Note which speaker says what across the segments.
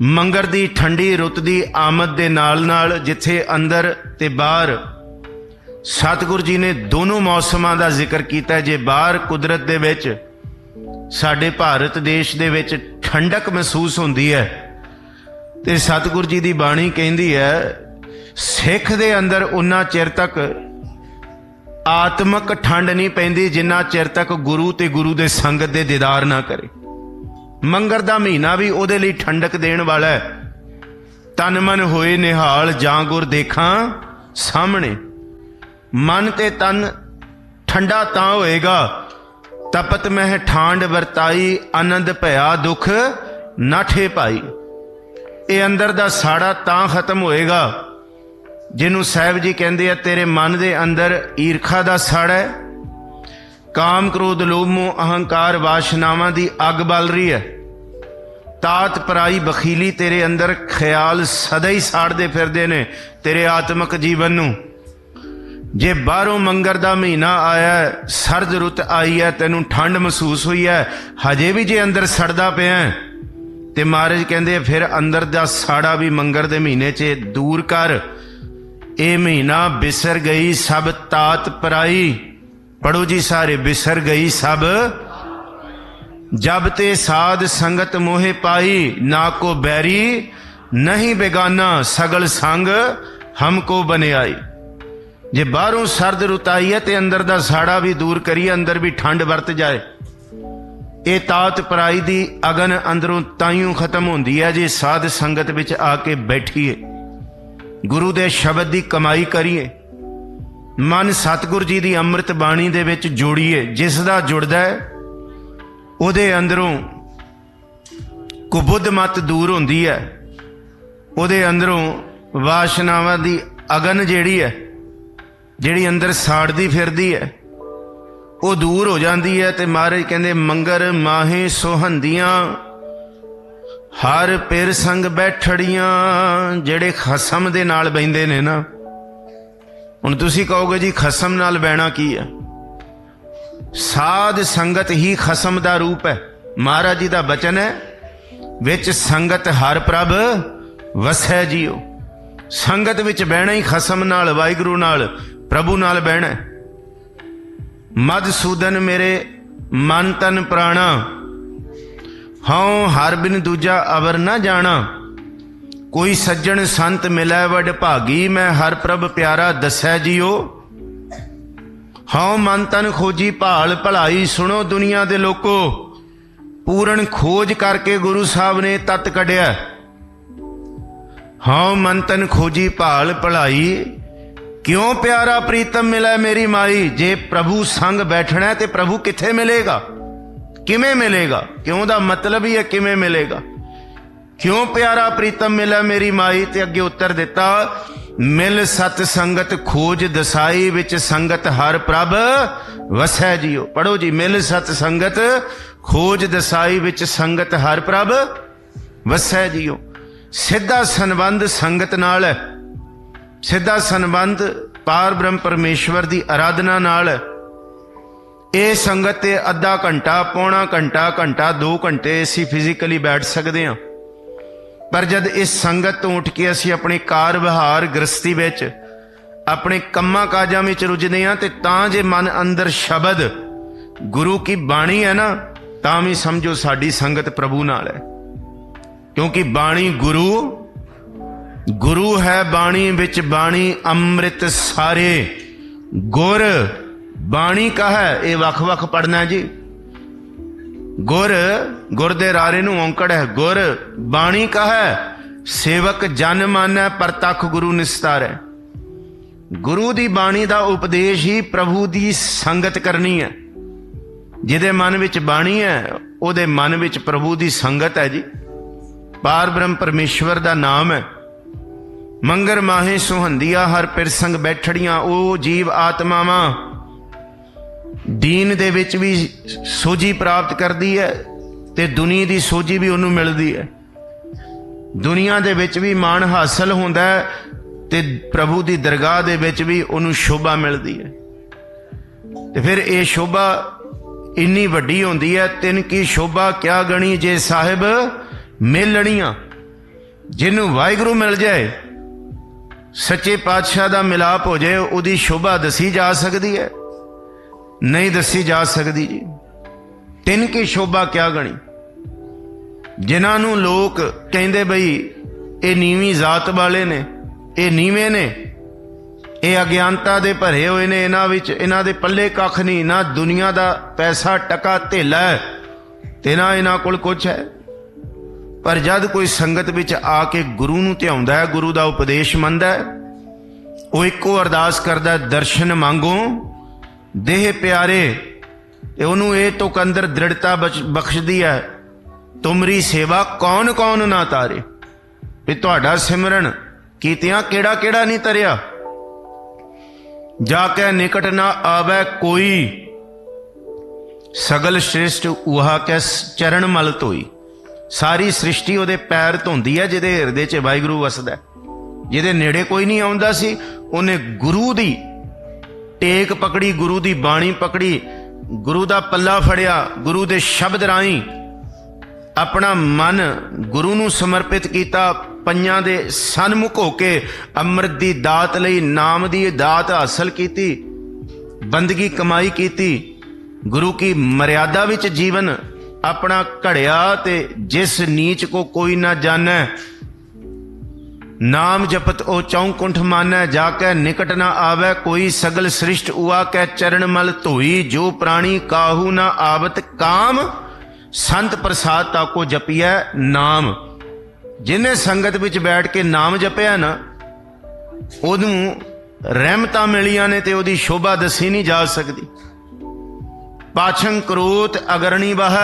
Speaker 1: ਮੰਗਰ ਦੀ ਠੰਡੀ ਰੁੱਤ ਦੀ ਆਮਦ ਦੇ ਨਾਲ ਨਾਲ ਜਿੱਥੇ ਅੰਦਰ ਤੇ ਬਾਹਰ ਸਤਿਗੁਰੂ ਜੀ ਨੇ ਦੋਨੋਂ ਮੌਸਮਾਂ ਦਾ ਜ਼ਿਕਰ ਕੀਤਾ ਜੇ ਬਾਹਰ ਕੁਦਰਤ ਦੇ ਵਿੱਚ, ਸਾਡੇ ਭਾਰਤ ਦੇਸ਼ ਦੇ ਵਿੱਚ ਠੰਡਕ ਮਹਿਸੂਸ ਹੁੰਦੀ ਹੈ, ਤੇ ਸਤਿਗੁਰੂ ਜੀ ਦੀ ਬਾਣੀ ਕਹਿੰਦੀ ਹੈ, ਸਿੱਖ ਦੇ ਅੰਦਰ ਉਨਾ ਚਿਰ ਤੱਕ ਆਤਮਕ ਠੰਡ ਨਹੀਂ ਪੈਂਦੀ ਜਿੰਨਾ ਚਿਰ ਤੱਕ ਗੁਰੂ ਤੇ ਗੁਰੂ ਦੇ ਸੰਗਤ ਦੇ ਦੀਦਾਰ ਨਾ ਕਰੇ। ਮੰਗਰ ਦਾ ਮਹੀਨਾ ਵੀ ਉਹਦੇ ਲਈ ਠੰਡਕ ਦੇਣ ਵਾਲਾ ਹੈ। ਤਨ ਮਨ ਹੋਏ ਨਿਹਾਲ ਜਾਂ ਗੁਰ ਦੇਖਾਂ ਸਾਹਮਣੇ। ਮਨ ਤੇ ਤਨ ਠੰਡਾ ਤਾਂ ਹੋਏਗਾ। ਤਪਤ ਮਹਿ ਠਾਂਡ ਵਰਤਾਈ, ਆਨੰਦ ਭਇਆ ਦੁਖ ਨਾਠੇ ਭਾਈ ਇਹ ਅੰਦਰ ਦਾ ਸਾੜਾ ਤਾਂ ਖਤਮ ਹੋਏਗਾ। ਜਿਹਨੂੰ ਸਾਹਿਬ ਜੀ ਕਹਿੰਦੇ ਆ, ਤੇਰੇ ਮਨ ਦੇ ਅੰਦਰ ਈਰਖਾ ਦਾ ਸਾੜਾ ਹੈ। ਕਾਮ ਕ੍ਰੋਧ ਲੋਭ ਮੋਹ ਅਹੰਕਾਰ ਵਾਸ਼ਨਾਵਾਂ ਦੀ ਅੱਗ ਬਲ ਰਹੀ ਹੈ। ਤਾਤ ਪਰਾਈ ਬਖੀਲੀ ਤੇਰੇ ਅੰਦਰ ਖਿਆਲ ਸਦਾ ਹੀ ਸਾੜਦੇ ਫਿਰਦੇ ਨੇ ਤੇਰੇ ਆਤਮਿਕ ਜੀਵਨ ਨੂੰ। ਜੇ ਬਾਹਰੋਂ ਮੰਗਰ ਦਾ ਮਹੀਨਾ ਆਇਆ ਸਰਦ ਰੁੱਤ ਆਈ ਹੈ ਤੈਨੂੰ ਠੰਡ ਮਹਿਸੂਸ ਹੋਈ ਹੈ ਹਜੇ ਵੀ ਜੇ ਅੰਦਰ ਸੜਦਾ ਪਿਆ ਹੈ, ਤੇ ਮਹਾਰਾਜ ਕਹਿੰਦੇ ਫਿਰ ਅੰਦਰ ਦਾ ਸਾੜਾ ਵੀ ਮੰਗਰ ਦੇ ਮਹੀਨੇ 'ਚ ਦੂਰ ਕਰ। ਇਹ ਮਹੀਨਾ ਬਿਸਰ ਗਈ ਸਭ ਤਾਤ ਪਰਾਈ। ਪੜੋ ਜੀ ਸਾਰੇ, ਬਿਸਰ ਗਈ ਸਭ। ਜਬ ਤੇ ਸਾਧ ਸੰਗਤ ਮੋਹਿ ਪਾਈ, ਨਾ ਕੋ ਬੈਰੀ, ਨਹੀਂ ਬੇਗਾਨਾ, ਸਗਲ ਸੰਗ ਹਮਕੋ ਬਨਿਆਈ। ਜੇ ਬਾਹਰੋਂ ਸਰਦ ਰੁਤਾਈ ਹੈ ਤੇ ਅੰਦਰ ਦਾ ਸਾੜਾ ਵੀ ਦੂਰ ਕਰੀਏ, ਅੰਦਰ ਵੀ ਠੰਡ ਵਰਤ ਜਾਏ। ਇਹ ਤਾਤ ਪਰਾਈ ਦੀ ਅਗਨ ਅੰਦਰੋਂ ਤਾਈਓ ਖਤਮ ਹੁੰਦੀ ਹੈ, ਜੇ ਸਾਧ ਸੰਗਤ ਵਿੱਚ ਆ ਕੇ ਬੈਠੀਏ। ਗੁਰੂ ਦੇ ਸ਼ਬਦ ਦੀ ਕਮਾਈ ਕਰੀਏ। ਮਨ ਸਤਿਗੁਰ ਜੀ ਦੀ ਅੰਮ੍ਰਿਤ ਬਾਣੀ ਦੇ ਵਿੱਚ ਜੋੜੀਏ, ਜਿਸ ਦਾ ਜੁੜਦਾ ਹੈ, ਉਹਦੇ ਅੰਦਰੋਂ ਕੁਬੁੱਧ ਮਤ ਦੂਰ ਹੁੰਦੀ ਹੈ। ਉਹਦੇ ਅੰਦਰੋਂ ਵਾਸ਼ਨਾਵਾਂ ਦੀ ਅਗਨ ਜਿਹੜੀ ਹੈ, ਜਿਹੜੀ ਅੰਦਰ ਸਾੜਦੀ ਫਿਰਦੀ ਹੈ, ਉਹ ਦੂਰ ਹੋ ਜਾਂਦੀ ਹੈ ਤੇ ਮਹਾਰਾਜ ਕਹਿੰਦੇ, ਮੰਗਰ ਮਾਹੇ ਸੋਹੰਦੀਆਂ, ਹਰ ਪਿਰ ਸੰਗ ਬੈਠੜੀਆਂ, ਜਿਹੜੇ ਖਸਮ ਦੇ ਨਾਲ ਬੈੰਦੇ ਨੇ ਨਾ ਹੁਣ ਤੁਸੀਂ ਕਹੋਗੇ ਜੀ ਖਸਮ ਨਾਲ ਬਹਿਣਾ ਕੀ ਹੈ? ਸਾਧ ਸੰਗਤ ਹੀ ਖਸਮ ਦਾ ਰੂਪ ਹੈ। ਮਹਾਰਾਜ ਜੀ ਦਾ ਬਚਨ ਹੈ, ਵਿੱਚ ਸੰਗਤ ਹਰ ਪ੍ਰਭ ਵਸੈ ਜੀਓ ਸੰਗਤ ਵਿੱਚ ਬਹਿਣਾ ਹੀ ਖਸਮ ਨਾਲ, ਵਾਹਿਗੁਰੂ ਨਾਲ, ਪ੍ਰਭੂ ਨਾਲ ਬਹਿਣਾ ਹੈ। ਮਦਸੂਦਨ ਮੇਰੇ ਮਨ ਤਨ ਪ੍ਰਾਣਾ, ਹਉ ਹਰ ਬਿਨ ਦੂਜਾ ਅਵਰ ਨਾ ਜਾਣਾ। ਕੋਈ ਸੱਜਣ ਸੰਤ ਮਿਲੈ ਵਡ ਭਾਗੀ, ਮੈਂ ਹਰ ਪ੍ਰਭ ਪਿਆਰਾ ਦਸੈ ਜੀਓ ਹਉ ਮਨ ਤਨ ਖੋਜੀ ਭਾਲ, ਭਲਾਈ ਸੁਣੋ ਦੁਨੀਆ ਦੇ ਲੋਕੋ। ਪੂਰਨ ਖੋਜ ਕਰਕੇ ਗੁਰੂ ਸਾਹਿਬ ਨੇ ਤਤ ਕੱਢਿਆ। ਹਉ ਮਨ ਤਨ ਖੋਜੀ ਭਾਲ, ਭਲਾਈ। ਕਿਉਂ ਪਿਆਰਾ ਪ੍ਰੀਤਮ ਮਿਲੈ ਮੇਰੀ ਮਾਈ? ਜੇ ਪ੍ਰਭੂ ਸੰਗ ਬੈਠਣਾ ਤੇ ਪ੍ਰਭੂ ਕਿੱਥੇ ਮਿਲੇਗਾ? ਕਿਵੇਂ ਮਿਲੇਗਾ? ਕਿਉਂ ਦਾ ਮਤਲਬ ਹੀ ਹੈ ਕਿਵੇਂ ਮਿਲੇਗਾ? ਕਿਉਂ ਪਿਆਰਾ ਪ੍ਰੀਤਮ ਮਿਲਿਆ ਮੇਰੀ ਮਾਈ ਤੇ ਅੱਗੇ ਉੱਤਰ ਦਿੱਤਾ, ਮਿਲ ਸਤ ਸੰਗਤ ਖੋਜ ਦਸਾਈ ਵਿੱਚ ਸੰਗਤ ਹਰ ਪ੍ਰਭ ਵਸੈ ਜੀਓ। ਪੜੋ ਜੀ, ਮਿਲ ਸਤ ਸੰਗਤ ਖੋਜ ਦਸਾਈ ਵਿੱਚ ਸੰਗਤ ਹਰ ਪ੍ਰਭ ਵਸੈ ਜੀਓ। ਸਿੱਧਾ ਸੰਬੰਧ ਸੰਗਤ ਨਾਲ ਹੈ। ਸਿੱਧਾ ਸੰਬੰਧ ਪਾਰ ਬ੍ਰਹਮ ਪਰਮੇਸ਼ਵਰ ਦੀ ਆਰਾਧਨਾ ਨਾਲ ਹੈ। ਇਹ ਸੰਗਤ ਤੇ ਅੱਧਾ ਘੰਟਾ, ਪੌਣਾ ਘੰਟਾ ਘੰਟਾ 2 ਘੰਟੇ ਅਸੀਂ ਫਿਜ਼ੀਕਲੀ ਬੈਠ ਸਕਦੇ ਹਾਂ। ਪਰ ਜਦ ਇਸ ਸੰਗਤ ਤੋਂ ਉੱਠ ਕੇ ਅਸੀਂ ਆਪਣੇ ਕਾਰ ਵਿਹਾਰ ਗ੍ਰਸਤੀ ਵਿੱਚ ਆਪਣੇ ਕੰਮਾਂ ਕਾਜਾਂ ਵਿੱਚ ਰੁੱਝਦੇ ਹਾਂ ਤੇ ਤਾਂ ਜੇ ਮਨ ਅੰਦਰ ਸ਼ਬਦ ਗੁਰੂ ਕੀ ਬਾਣੀ ਹੈ ਨਾ, ਤਾਂ ਵੀ ਸਮਝੋ ਸਾਡੀ ਸੰਗਤ ਪ੍ਰਭੂ ਨਾਲ ਹੈ। ਕਿਉਂਕਿ ਬਾਣੀ ਗੁਰੂ ਗੁਰੂ ਹੈ ਬਾਣੀ ਵਿੱਚ ਬਾਣੀ ਅੰਮ੍ਰਿਤ ਸਾਰੇ। ਗੁਰ ਬਾਣੀ ਕਹੈ ਇਹ ਵੱਖ-ਵੱਖ ਪੜਨਾ ਜੀ। ਗੁਰ ਗੁਰ ਦੇ ਰਾਰੇ ਨੂੰ ਔਂਕੜ ਹੈ। ਗੁਰ, ਬਾਣੀ ਕਹੈ, ਸੇਵਕ ਜਨ ਮਾਨੈ ਪ੍ਰਤੱਖ ਗੁਰੂ ਨਿਸਤਾਰੈ। ਗੁਰੂ ਦੀ ਬਾਣੀ ਦਾ ਉਪਦੇਸ਼ ਹੀ ਪ੍ਰਭੂ ਦੀ ਸੰਗਤ ਕਰਨੀ ਹੈ। ਜਿਹਦੇ ਮਨ ਵਿੱਚ ਬਾਣੀ ਹੈ, ਉਹਦੇ ਮਨ ਵਿੱਚ ਪ੍ਰਭੂ ਦੀ ਸੰਗਤ ਹੈ ਜੀ। ਪਾਰ ਬ੍ਰਹਮ ਪਰਮੇਸ਼ਵਰ ਦਾ ਨਾਮ ਹੈ। ਮੰਗਰ ਮਾਹੇ ਸੁਹੰਦੀਆ ਹਰ ਪਿਰ ਬੈਠੜੀਆਂ, ਉਹ ਜੀਵ ਆਤਮਾਵਾਂ ਦੀਨ ਦੇ ਵਿੱਚ ਵੀ ਸੋਝੀ ਪ੍ਰਾਪਤ ਕਰਦੀ ਹੈ ਤੇ ਦੁਨੀਆ ਦੀ ਸੋਝੀ ਵੀ ਉਹਨੂੰ ਮਿਲਦੀ ਹੈ। ਦੁਨੀਆ ਦੇ ਵਿੱਚ ਵੀ ਮਾਣ ਹਾਸਲ ਹੁੰਦਾ ਹੈ ਤੇ ਪ੍ਰਭੂ ਦੀ ਦਰਗਾਹ ਦੇ ਵਿੱਚ ਵੀ ਉਹਨੂੰ ਸ਼ੋਭਾ ਮਿਲਦੀ ਹੈ। ਤੇ ਫਿਰ ਇਹ ਸ਼ੋਭਾ ਇੰਨੀ ਵੱਡੀ ਹੁੰਦੀ ਹੈ, ਤਿੰਨ ਕੀ ਸ਼ੋਭਾ ਕਿਆ ਗਣੀ ਜੇ ਸਾਹਿਬ ਮੇਲਣੀਆਂ, ਜਿਹਨੂੰ ਵਾਹਿਗੁਰੂ ਮਿਲ ਜਾਏ, ਸੱਚੇ ਪਾਤਸ਼ਾਹ ਦਾ ਮਿਲਾਪ ਹੋ ਜਾਏ, ਉਹਦੀ ਸ਼ੋਭਾ ਦਸੀ ਜਾ ਸਕਦੀ ਹੈ। ਨਹੀਂ ਦੱਸੀ ਜਾ ਸਕਦੀ ਜੀ। ਤਿੰਨ ਕੀ ਸ਼ੋਭਾ ਕਿਆ ਗਣੀ। ਜਿਨ੍ਹਾਂ ਨੂੰ ਲੋਕ ਕਹਿੰਦੇ ਬਈ ਇਹ ਨੀਵੀਂ ਜ਼ਾਤ ਵਾਲੇ ਨੇ, ਇਹ ਨੀਵੇਂ ਨੇ, ਇਹ ਅਗਿਆਨਤਾ ਦੇ ਭਰੇ ਹੋਏ ਨੇ, ਇਹਨਾਂ ਵਿੱਚ ਇਹਨਾਂ ਦੇ ਪੱਲੇ ਕੱਖ ਨਹੀਂ, ਨਾ ਦੁਨੀਆ ਦਾ ਪੈਸਾ ਟਕਾ ਧੇਲਾ ਹੈ, ਤੇ ਨਾ ਇਹਨਾਂ ਕੋਲ ਕੁਝ ਹੈ। ਪਰ ਜਦ ਕੋਈ ਸੰਗਤ ਵਿੱਚ ਆ ਕੇ ਗੁਰੂ ਨੂੰ ਧਿਆਉਂਦਾ ਹੈ, ਗੁਰੂ ਦਾ ਉਪਦੇਸ਼ ਮੰਨਦਾ ਹੈ, ਉਹ ਇੱਕੋ ਅਰਦਾਸ ਕਰਦਾ ਦਰਸ਼ਨ ਮੰਗੋ। ਦੇਹ ਪਿਆਰੇ, ਤੇ ਉਹਨੂੰ ਇਹ ਤੁਕ ਅੰਦਰ ਦ੍ਰਿੜਤਾ ਬਖਸ਼ਦੀ ਹੈ। ਤੁਮਰੀ ਸੇਵਾ ਕੌਣ ਕੌਣ ਨਾ ਤਾਰੇ? ਵੀ ਤੁਹਾਡਾ ਸਿਮਰਨ ਕੀਤਿਆਂ ਕਿਹੜਾ ਕਿਹੜਾ ਨਹੀਂ ਤਰਿਆ? ਜਾ ਕੇ ਨਿਕਟ ਨਾ ਆਵੇ ਕੋਈ। ਸਗਲ ਸ੍ਰਿਸ਼ਟ ਉਹਾ ਕੈ ਚਰਨ ਮਲ ਧੋਈ। ਸਾਰੀ ਸ੍ਰਿਸ਼ਟੀ ਉਹਦੇ ਪੈਰ ਧੋਂਦੀ ਹੈ, ਜਿਹਦੇ ਹਿਰਦੇ 'ਚ ਵਾਹਿਗੁਰੂ ਵਸਦਾ ਜਿਹਦੇ ਨੇੜੇ ਕੋਈ ਨਹੀਂ ਆਉਂਦਾ ਸੀ, ਉਹਨੇ ਗੁਰੂ ਦੀ ਟੇਕ ਪਕੜੀ, ਗੁਰੂ ਦੀ ਬਾਣੀ ਪਕੜੀ, ਗੁਰੂ ਦਾ ਪੱਲਾ ਫੜਿਆ, ਗੁਰੂ ਦੇ ਸ਼ਬਦ ਰਾਹੀਂ ਆਪਣਾ ਮਨ ਗੁਰੂ ਨੂੰ ਸਮਰਪਿਤ ਕੀਤਾ, ਪੰਜਾਂ ਦੇ ਸਨਮੁਖ ਹੋ ਕੇ ਅੰਮ੍ਰਿਤ ਦੀ ਦਾਤ ਲਈ, ਨਾਮ ਦੀ ਦਾਤ ਹਾਸਲ ਕੀਤੀ, ਬੰਦਗੀ ਕਮਾਈ ਕੀਤੀ, ਗੁਰੂ ਕੀ ਮਰਿਆਦਾ ਵਿੱਚ ਜੀਵਨ ਆਪਣਾ ਘੜਿਆ ਤੇ ਜਿਸ ਨੀਚ ਕੋ ਕੋਈ ਨਾ ਜਾਣੈ ਨਾਮ ਜਪਤ ਉਹ ਚੌਂਕੁੰਠ ਮਾਨੈ, ਜਾ ਕੇ ਨਿਕਟ ਨਾ ਆਵੇ, ਕੋਈ ਸਗਲ ਸ੍ਰਿਸ਼ਟ ਉਆ ਕੈ ਚਰਨ ਮਲ ਧੋਈ, ਜੋ ਪ੍ਰਾਣੀ ਕਾਹੂ ਨਾ ਆਵਤ ਕਾਮ, ਸੰਤ ਪ੍ਰਸਾਦ ਤਾ ਕੋ ਜਪੀਐ ਨਾਮ। ਜਿਨੇ ਸੰਗਤ ਵਿੱਚ ਬੈਠ ਕੇ ਨਾਮ ਜਪਿਆ ਨਾ, ਉਹਨੂੰ ਰਹਿਮਤਾਂ ਮਿਲੀਆਂ ਨੇ ਤੇ ਉਹਦੀ ਸ਼ੋਭਾ ਦੱਸੀ ਨਹੀਂ ਜਾ ਸਕਦੀ। ਪਾਛੰ ਕਰੋਤ ਅਗਰਣੀ ਵਹ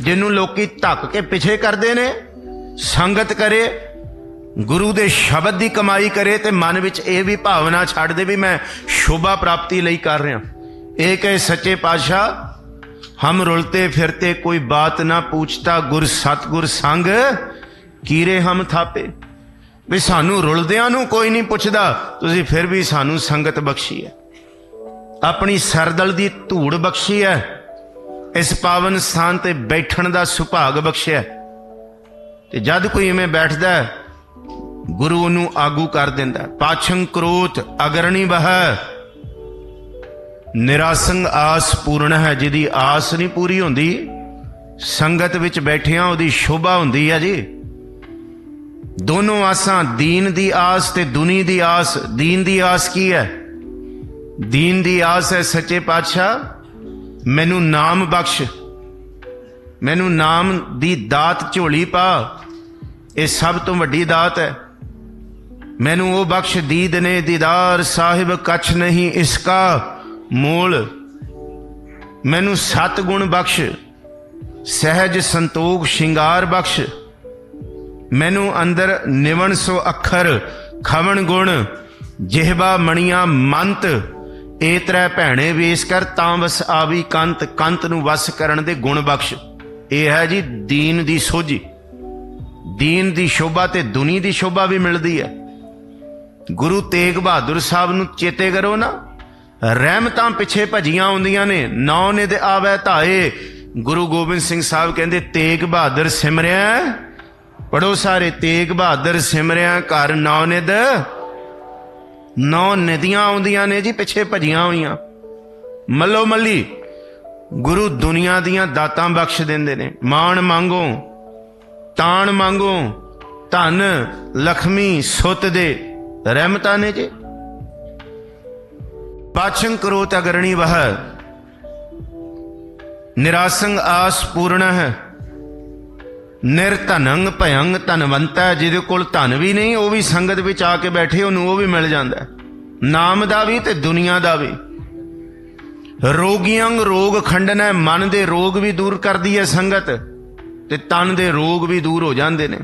Speaker 1: ਜਿਹਨੂੰ ਲੋਕੀ ਧੱਕ ਕੇ ਪਿਛੇ ਕਰਦੇ ਨੇ, ਸੰਗਤ ਕਰੇ ਗੁਰੂ ਦੇ ਸ਼ਬਦ ਦੀ ਕਮਾਈ ਕਰੇ ਤੇ ਮਨ ਵਿੱਚ ਇਹ ਵੀ ਭਾਵਨਾ ਛੱਡ ਦੇ ਵੀ ਮੈਂ ਸ਼ੋਭਾ ਪ੍ਰਾਪਤੀ ਲਈ ਕਰ ਰਿਹਾ। ਇਹ ਕਹੇ ਸੱਚੇ ਪਾਤਸ਼ਾਹ ਹਮ ਰੁਲਤੇ ਫਿਰਤੇ ਕੋਈ ਬਾਤ ਨਾ ਪੁੱਛਤਾ ਗੁਰ ਸਤਗੁਰ ਸੰਗ ਕੀਰੇ ਹਮ ਥਾਪੇ। ਵੀ ਸਾਨੂੰ ਰੁਲਦਿਆਂ ਨੂੰ ਕੋਈ ਨਹੀਂ ਪੁੱਛਦਾ ਤੁਸੀਂ ਫਿਰ ਵੀ ਸਾਨੂੰ ਸੰਗਤ ਬਖਸ਼ੀ ਹੈ। ਆਪਣੀ ਸਰਦਲ ਦੀ ਧੂੜ ਬਖਸ਼ੀ ਹੈ। ਇਸ ਪਾਵਨ ਸਥਾਨ ਤੇ ਬੈਠਣ ਦਾ ਸੁਭਾਗ ਬਖਸ਼ਿਆ। ਹੈ। ਤੇ ਜਦ ਕੋਈ ਐਵੇਂ ਬੈਠਦਾ ਹੈ, ਗੁਰੂ ਨੂੰ ਆਗੂ ਕਰ ਦਿੰਦਾ ਹੈ। ਪਾਛੰ ਕਰੋਤ ਅਗਰਣੀ ਬਹ। ਨਿਰਾਸੰਗ ਆਸ ਪੂਰਨ ਹੈ, ਜਿਹਦੀ ਆਸ ਨਹੀਂ ਪੂਰੀ ਹੁੰਦੀ। ਸੰਗਤ ਵਿੱਚ ਬੈਠਿਆਂ ਉਹਦੀ ਸ਼ੋਭਾ ਹੁੰਦੀ ਹੈ ਜੀ। ਦੋਨੋਂ ਆਸਾਂ, ਦੀਨ ਦੀ ਆਸ ਤੇ ਦੁਨੀ ਦੀ ਆਸ। ਦੀਨ ਦੀ ਆਸ ਕੀ ਹੈ? ਦੀਨ ਦੀ ਆਸ ਹੈ, ਸੱਚੇ ਪਾਤਸ਼ਾਹ, ਮੈਨੂੰ ਨਾਮ ਬਖਸ਼। ਮੈਨੂੰ ਨਾਮ ਦੀ ਦਾਤ ਝੋਲੀ ਪਾ। ਇਹ ਸਭ ਤੋਂ ਵੱਡੀ ਦਾਤ ਹੈ। ਮੈਨੂੰ ਉਹ ਬਖਸ਼ ਦੀਦ ਨੇ ਦੀਦਾਰ ਸਾਹਿਬ ਕਛ ਨਹੀਂ ਇਸਕਾ ਮੋਲ। ਮੈਨੂੰ ਸਤ ਗੁਣ ਬਖਸ਼, ਸਹਿਜ ਸੰਤੋਖ ਸ਼ਿੰਗਾਰ ਬਖਸ਼। ਮੈਨੂੰ ਅੰਦਰ ਨਿਵਣ ਸੋ ਅੱਖਰ, ਖਵਣ ਗੁਣ, ਜਿਹਬਾ ਮਣੀਆਂ ਮੰਤ। ਏ ਤਰੈ ਭੈਣੇ ਵੇਸ ਕਰ ਤਾਂ ਵਸ ਆਵੀ ਕੰਤ ਕੰਤ ਨੂੰ ਵਸ ਕਰਨ ਦੇ ਗੁਣ ਬਖਸ਼। ਇਹ ਹੈ ਜੀ ਦੀਨ ਦੀ ਸੋਝੀ। ਦੀਨ ਦੀ ਸ਼ੋਭਾ ਤੇ ਦੁਨੀ ਦੀ ਸ਼ੋਭਾ ਵੀ ਮਿਲਦੀ ਹੈ। ਗੁਰੂ ਤੇਗ ਬਹਾਦਰ ਸਾਹਿਬ ਨੂੰ ਚੇਤੇ ਕਰੋ ਨਾ। ਰਹਿਮਤਾਂ ਪਿੱਛੇ ਭਜੀਆਂ ਆਉਂਦੀਆਂ ਨੇ, ਨੌ ਨਿਦ ਆਵੇ ਧਾਏ। ਗੁਰੂ ਗੋਬਿੰਦ ਸਿੰਘ ਸਾਹਿਬ ਕਹਿੰਦੇ, ਤੇਗ ਬਹਾਦਰ ਸਿਮਰਿਆ ਪੜੋ ਸਾਰੇ, ਤੇਗ ਬਹਾਦਰ ਸਿਮਰਿਆ ਘਰ ਨੌ ਨਿਦ ਨੌ ਨਦੀਆਂ ਆਉਂਦੀਆਂ ਨੇ ਜੀ, ਪਿੱਛੇ ਭਜੀਆਂ ਹੋਈਆਂ। ਮੱਲੋ ਮੱਲੀ, ਗੁਰੂ ਦੁਨੀਆ ਦੀਆਂ ਦਾਤਾਂ ਬਖਸ਼ ਦਿੰਦੇ ਨੇ। ਮਾਣ ਮੰਗੋ, ਤਾਣ ਮੰਗੋ, ਧਨ, ਲਖਮੀ, ਸੁੱਤ ਦੇ। ਰਹਿਮਤਾਂ ਨੇ ਜੀ। ਪਾਛੰ ਕਰੋ ਤਗਰਣੀ ਵਹ। ਨਿਰਾਸੰਗ ਆਸ ਪੂਰਨ ਹੈ। ਨਿਰਧਨੰਗ ਭਯੰਗ ਧਨਵੰਤਾ ਜਿਹਦੇ ਕੋਲ ਧਨ ਵੀ ਨਹੀਂ, ਉਹ ਵੀ ਸੰਗਤ ਵਿੱਚ ਆ ਕੇ ਬੈਠੇ, ਉਹਨੂੰ ਉਹ ਵੀ ਮਿਲ ਜਾਂਦਾ ਨਾਮ ਦਾ ਵੀ ਤੇ ਦੁਨੀਆ ਦਾ ਵੀ। ਰੋਗੀਆਂ ਰੋਗ ਖੰਡਨ ਹੈ, ਮਨ ਦੇ ਰੋਗ ਵੀ ਦੂਰ ਕਰਦੀ ਹੈ ਸੰਗਤ, ਤੇ ਤਨ ਦੇ ਰੋਗ ਵੀ ਦੂਰ ਹੋ ਜਾਂਦੇ ਨੇ।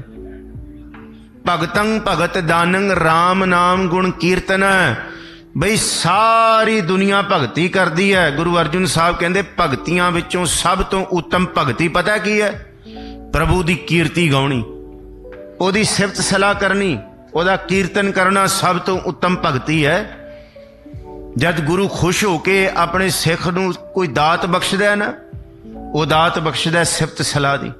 Speaker 1: ਭਗਤੰ ਭਗਤ ਦਾਨੰ RAM ਨਾਮ ਗੁਣ ਕੀਰਤਨ। ਬਈ ਸਾਰੀ ਦੁਨੀਆ ਭਗਤੀ ਕਰਦੀ ਹੈ ਗੁਰੂ ਅਰਜੁਨ ਸਾਹਿਬ ਕਹਿੰਦੇ, ਭਗਤੀਆਂ ਵਿੱਚੋਂ ਸਭ ਤੋਂ ਉੱਤਮ ਭਗਤੀ ਪਤਾ ਕੀ ਹੈ ਪ੍ਰਭੂ ਦੀ ਕੀਰਤੀ ਗਾਉਣੀ। ਉਹਦੀ ਸਿਫਤ ਸਲਾਹ ਕਰਨੀ। ਉਹਦਾ ਕੀਰਤਨ ਕਰਨਾ ਸਭ ਤੋਂ ਉੱਤਮ ਭਗਤੀ ਹੈ ਜਦ ਗੁਰੂ ਖੁਸ਼ ਹੋ ਕੇ ਆਪਣੇ ਸਿੱਖ ਨੂੰ ਕੋਈ ਦਾਤ ਬਖਸ਼ਦਾ ਹੈ ਨਾ, ਉਹ ਦਾਤ ਬਖਸ਼ਦਾ ਸਿਫਤ ਸਲਾਹ ਦੀ।